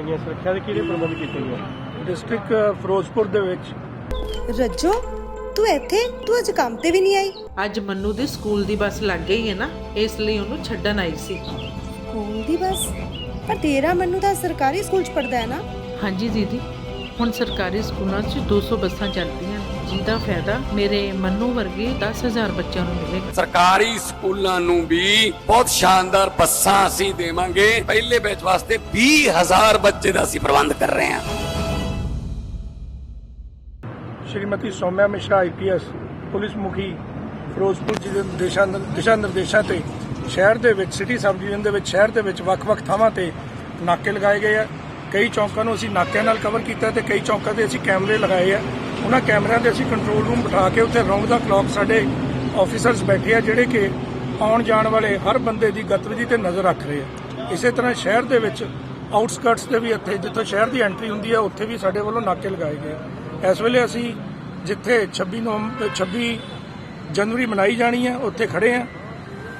ਕੀਤੀਆਂ ਗਈਆਂ ਸੁਰੱਖਿਆ ਦੇ ਕਿਹੜੇ ਪ੍ਰਬੰਧ ਕੀਤੇ ਗਏ? ਡਿਸਟ੍ਰਿਕਟ ਫਿਰੋਜ਼ਪੁਰ ਦੇ ਵਿੱਚ। ਰੱਜੋ ਤੂੰ ਇੱਥੇ ਤੂੰ ਅੱਜ ਕੰਮ ਤੇ ਵੀ ਨਹੀਂ ਆਈ? ਅੱਜ ਮੰਨੂ ਦੀ ਸਕੂਲ ਦੀ ਬੱਸ ਲੱਗ ਗਈ ਹੈ ਨਾ ਇਸ ਲਈ ਉਹਨੂੰ ਛੱਡਣ ਆਈ ਸੀ। ਸਕੂਲ ਦੀ ਬਸ? ਪਰ ਤੇਰਾ ਮੈਨੂੰ ਤਾਂ ਸਰਕਾਰੀ ਸਕੂਲ ਚ ਪੜਦਾ ਹੈ ਨਾ? ਹਾਂਜੀ ਦੀਦੀ। ਹੁਣ ਸਰਕਾਰੀ ਸਕੂਲਾਂ 'ਚ 200 ਬੱਸਾਂ ਚੱਲਦੀਆਂ। ਜਿਹਦਾ ਫਾਇਦਾ ਮੇਰੇ ਮੰਨੂ ਵਰਗੇ 10000 ਬੱਚਿਆਂ ਨੂੰ ਮਿਲੇਗਾ। ਸਰਕਾਰੀ ਸਕੂਲਾਂ ਨੂੰ ਵੀ ਬਹੁਤ ਸ਼ਾਨਦਾਰ ਬੱਸਾਂ ਅਸੀਂ ਦੇਵਾਂਗੇ। ਪਹਿਲੇ ਬੈਚ ਵਾਸਤੇ 20000 ਬੱਚੇ ਦਾ ਅਸੀਂ ਪ੍ਰਬੰਧ ਕਰ ਰਹੇ ਹਾਂ। ਸ਼੍ਰੀਮਤੀ ਸੌਮਿਆ ਮਿਸ਼ਰਾ ਆਈਪੀਐਸ ਪੁਲਿਸ ਮੁਖੀ ਫਿਰੋਜ਼ਪੁਰ ਜੀ ਦੇ ਦਿਸ਼ਾ ਦਿਸ਼ਾ ਨਿਰਦੇਸ਼ਾਂ ਤੇ ਸ਼ਹਿਰ ਦੇ ਵਿੱਚ ਸਿਟੀ ਸਬ ਡਿਵੀਜ਼ਨ ਦੇ ਵਿੱਚ ਸ਼ਹਿਰ ਦੇ ਵਿੱਚ ਵੱਖ-ਵੱਖ ਥਾਵਾਂ ਤੇ ਨਾਕੇ ਲਗਾਏ ਗਏ ਆ। ਕਈ ਚੌਂਕਾਂ ਨੂੰ ਅਸੀਂ ਨਾਕਿਆਂ ਨਾਲ ਕਵਰ ਕੀਤਾ ਤੇ ਕਈ ਚੌਕਾਂ ਤੇ ਅਸੀਂ ਕੈਮਰੇ ਲਗਾਏ ਆ। ਉਹਨਾਂ ਕੈਮਰਿਆਂ ਤੇ ਅਸੀਂ ਕੰਟਰੋਲ ਰੂਮ ਬਿਠਾ ਕੇ ਉੱਥੇ ਰੌਂਗ ਦਾ ਕਲੌਕ ਸਾਡੇ ਆਫੀਸਰਸ ਬੈਠੇ ਆ, ਜਿਹੜੇ ਕਿ ਆਉਣ ਜਾਣ ਵਾਲੇ ਹਰ ਬੰਦੇ ਦੀ ਗਤੀਵਿਧੀ ਤੇ ਨਜ਼ਰ ਰੱਖ ਰਹੇ ਆ। ਇਸੇ ਤਰ੍ਹਾਂ ਸ਼ਹਿਰ ਦੇ ਵਿੱਚ ਆਊਟਸਕਟਸ ਤੇ ਵੀ ਇੱਥੇ, ਜਿੱਥੋਂ ਸ਼ਹਿਰ ਦੀ ਐਂਟਰੀ ਹੁੰਦੀ ਹੈ ਉੱਥੇ ਵੀ ਸਾਡੇ ਵੱਲੋਂ ਨਾਕੇ ਲਗਾਏ ਗਏ ਇਸ ਵੇਲੇ ਅਸੀਂ ਜਿੱਥੇ 26 ਨਵੰਬਰ 26 ਜਨਵਰੀ ਮਨਾਈ ਜਾਣੀ ਹੈ ਉੱਥੇ ਖੜੇ ਆ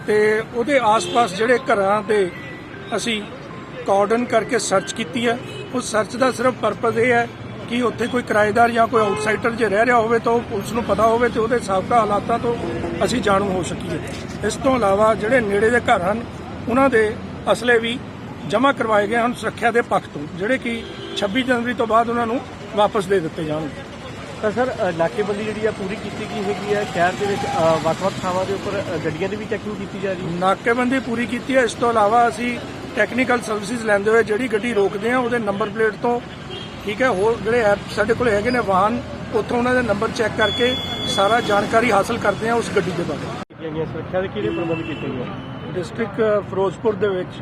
ਤੇ ਉਹਦੇ ਆਸ-ਪਾਸ ਜਿਹੜੇ ਘਰਾਂ ਤੇ ਅਸੀਂ ਕਾਰਡਨ ਕਰਕੇ ਸਰਚ ਕੀਤੀ ਹੈ। ਉਸ ਸਰਚ ਦਾ ਸਿਰਫ ਪਰਪਸ ਇਹ ਹੈ ਕਿ ਉੱਥੇ ਕੋਈ ਕਿਰਾਏਦਾਰ ਜਾਂ ਕੋਈ ਆਊਟਸਾਈਡਰ ਜੇ ਰਹਿ ਰਿਹਾ ਹੋਵੇ ਤਾਂ ਉਹ ਪੁਲਿਸ ਨੂੰ ਪਤਾ ਹੋਵੇ ਤੇ ਉਹਦੇ ਸਾਬਕਾ ਹਾਲਾਤਾਂ ਤੋਂ ਅਸੀਂ ਜਾਣੂ ਹੋ ਸਕੀਏ। ਇਸ ਤੋਂ ਇਲਾਵਾ ਜਿਹੜੇ ਨੇੜੇ ਦੇ ਘਰ ਹਨ ਉਹਨਾਂ ਦੇ ਅਸਲੇ ਵੀ ਜਮ੍ਹਾਂ ਕਰਵਾਏ ਗਏ ਹਨ ਸੁਰੱਖਿਆ ਦੇ ਪੱਖ ਤੋਂ ਜਿਹੜੇ ਕਿ 26 ਜਨਵਰੀ ਤੋਂ ਬਾਅਦ ਉਹਨਾਂ ਨੂੰ ਵਾਪਸ ਦੇ ਦਿੱਤੇ ਜਾਣਗੇ। ਤਾਂ ਸਰ ਨਾਕੇਬੰਦੀ ਜਿਹੜੀ ਆ ਪੂਰੀ ਕੀਤੀ ਗਈ ਹੈਗੀ ਆ ਸ਼ਹਿਰ ਦੇ ਵਿੱਚ ਵੱਖ-ਵੱਖ ਥਾਵਾਂ ਦੇ ਉੱਪਰ ਗੱਡੀਆਂ ਦੀ ਵੀ ਚੈਕਿੰਗ ਕੀਤੀ ਜਾ ਰਹੀ ਹੈ? ਨਾਕੇਬੰਦੀ ਪੂਰੀ ਕੀਤੀ ਹੈ। ਇਸ ਤੋਂ ਇਲਾਵਾ ਅਸੀਂ ਟੈਕਨੀਕਲ ਸਰਵਿਸਿਜ਼ ਲੈਂਦੇ ਹੋਏ ਜਿਹੜੀ ਗੱਡੀ ਰੋਕਦੇ ਆ ਉਹਦੇ ਨੰਬਰ ਪਲੇਟ ਤੋਂ ਠੀਕ ਹੈ ਹੋਰ ਜਿਹੜੇ ਐਪ ਸਾਡੇ ਕੋਲ ਹੈਗੇ ਨੇ ਵਾਹਨ ਉੱਥੋਂ ਉਹਨਾਂ ਦੇ ਨੰਬਰ ਚੈੱਕ ਕਰਕੇ ਸਾਰਾ ਜਾਣਕਾਰੀ ਹਾਸਲ ਕਰਦੇ ਆ ਉਸ ਗੱਡੀ ਦੇ ਬਾਰੇ। ਕੀਤੀਆਂ ਗਈਆਂ ਸੁਰੱਖਿਆ ਦੇ ਕਿਹੜੇ ਪ੍ਰਬੰਧ ਕੀਤੇ ਗਏ? ਡਿਸਟ੍ਰਿਕਟ ਫਿਰੋਜ਼ਪੁਰ ਦੇ ਵਿੱਚ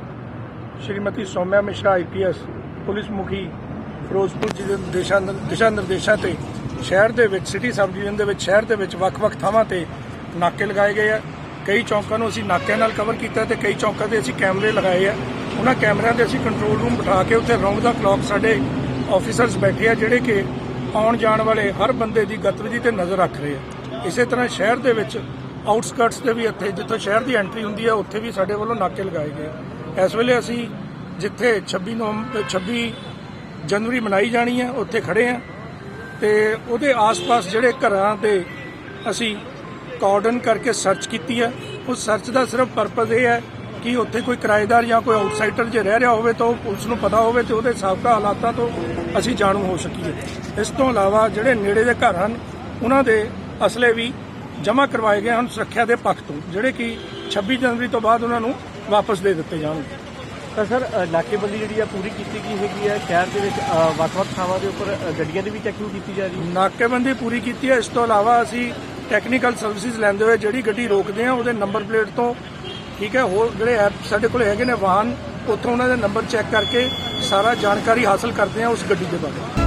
ਸ਼੍ਰੀਮਤੀ ਸੌਮਿਆ ਮਿਸ਼ਰਾ ਆਈਪੀਐਸ ਪੁਲਿਸ ਮੁਖੀ ਫਿਰੋਜ਼ਪੁਰ ਜੀ ਦੇ ਦਿਸ਼ਾ ਦਿਸ਼ਾ ਨਿਰਦੇਸ਼ਾਂ ਤੇ ਸ਼ਹਿਰ ਦੇ ਵਿੱਚ ਸਿਟੀ ਸਬ ਡਿਵੀਜ਼ਨ ਦੇ ਵਿੱਚ ਸ਼ਹਿਰ ਦੇ ਵਿੱਚ ਵੱਖ-ਵੱਖ ਥਾਵਾਂ ਤੇ ਨਾਕੇ ਲਗਾਏ ਗਏ ਆ। ਕਈ ਚੌਂਕਾਂ ਨੂੰ ਅਸੀਂ ਨਾਕਿਆਂ ਨਾਲ ਕਵਰ ਕੀਤਾ ਤੇ ਕਈ ਚੌਂਕਾਂ ਤੇ ਅਸੀਂ ਕੈਮਰੇ ਲਗਾਏ ਆ। ਉਹਨਾਂ ਕੈਮਰਿਆਂ ਤੇ ਅਸੀਂ ਕੰਟਰੋਲ ਰੂਮ ਬਿਠਾ ਕੇ ਉੱਥੇ ਰੌਂਗ ਦਾ ਕਲੌਕ ਸਾਡੇ ਆਫੀਸਰਸ ਬੈਠੇ ਆ, ਜਿਹੜੇ ਕਿ ਆਉਣ ਜਾਣ ਵਾਲੇ ਹਰ ਬੰਦੇ ਦੀ ਗਤੀਵਿਧੀ ਤੇ ਨਜ਼ਰ ਰੱਖ ਰਹੇ ਆ। ਇਸੇ ਤਰ੍ਹਾਂ ਸ਼ਹਿਰ ਦੇ ਵਿੱਚ ਆਊਟਸਕਟਸ ਤੇ ਵੀ ਇੱਥੇ, ਜਿੱਥੇ ਸ਼ਹਿਰ ਦੀ ਐਂਟਰੀ ਹੁੰਦੀ ਹੈ ਉੱਥੇ ਵੀ ਸਾਡੇ ਵੱਲੋਂ ਨਾਕੇ ਲਗਾਏ ਗਏ ਇਸ ਵੇਲੇ ਅਸੀਂ ਜਿੱਥੇ 26 ਨਵੰਬਰ 26 ਜਨਵਰੀ ਮਨਾਈ ਜਾਣੀ ਹੈ ਉੱਥੇ ਖੜੇ ਆ। ਤੇ ਉਹਦੇ ਆਸ-ਪਾਸ ਜਿਹੜੇ ਘਰਾਂ ਤੇ ਅਸੀਂ ਕਾਰਡਨ ਕਰਕੇ ਸਰਚ ਕੀਤੀ ਹੈ ਉਸ ਸਰਚ ਦਾ ਸਿਰਫ ਪਰਪਸ ਇਹ ਹੈ ਕਿ ਉੱਥੇ ਕੋਈ ਕਿਰਾਏਦਾਰ ਜਾਂ ਕੋਈ ਆਊਟਸਾਈਡਰ ਜੇ ਰਹਿ ਰਿਹਾ ਹੋਵੇ ਤਾਂ ਉਹ ਪੁਲਿਸ ਨੂੰ ਪਤਾ ਹੋਵੇ ਤੇ ਉਹਦੇ ਸਾਬਕਾ ਹਾਲਾਤਾਂ ਤੋਂ ਅਸੀਂ ਜਾਣੂ ਹੋ ਸਕੀਏ। ਇਸ ਤੋਂ ਇਲਾਵਾ ਜਿਹੜੇ ਨੇੜੇ ਦੇ ਘਰ ਹਨ ਉਹਨਾਂ ਦੇ ਅਸਲੇ ਵੀ ਜਮ੍ਹਾਂ ਕਰਵਾਏ ਗਏ ਹਨ ਸੁਰੱਖਿਆ ਦੇ ਪੱਖ ਤੋਂ ਜਿਹੜੇ ਕਿ 26 ਜਨਵਰੀ ਤੋਂ ਬਾਅਦ ਉਹਨਾਂ ਨੂੰ ਵਾਪਸ ਦੇ ਦਿੱਤੇ ਜਾਣਗੇ। ਤਾਂ ਸਰ ਨਾਕੇਬੰਦੀ ਜਿਹੜੀ ਆ ਪੂਰੀ ਕੀਤੀ ਗਈ ਹੈਗੀ ਆ ਸ਼ਹਿਰ ਦੇ ਵਿੱਚ ਵੱਖ-ਵੱਖ ਥਾਵਾਂ ਦੇ ਉੱਪਰ ਗੱਡੀਆਂ ਦੀ ਵੀ ਚੈਕਿੰਗ ਕੀਤੀ ਜਾ ਰਹੀ ਹੈ? ਨਾਕੇਬੰਦੀ ਪੂਰੀ ਕੀਤੀ ਹੈ। ਇਸ ਤੋਂ ਇਲਾਵਾ ਅਸੀਂ ਟੈਕਨੀਕਲ ਸਰਵਿਸਿਜ਼ ਲੈਂਦੇ ਹੋਏ ਜਿਹੜੀ ਗੱਡੀ ਰੋਕਦੇ ਆ ਉਹਦੇ ਨੰਬਰ ਪਲੇਟ ਤੋਂ ਠੀਕ ਹੈ, ਹੋਰ ਜਿਹੜੇ ਐਪ ਸਾਡੇ ਕੋਲ ਹੈਗੇ ਨੇ ਵਾਹਨ, ਉੱਥੋਂ ਉਹਨਾਂ ਦੇ ਨੰਬਰ ਚੈੱਕ ਕਰਕੇ ਸਾਰਾ ਜਾਣਕਾਰੀ ਹਾਸਲ ਕਰਦੇ ਆ ਉਸ ਗੱਡੀ ਦੇ ਬਾਰੇ।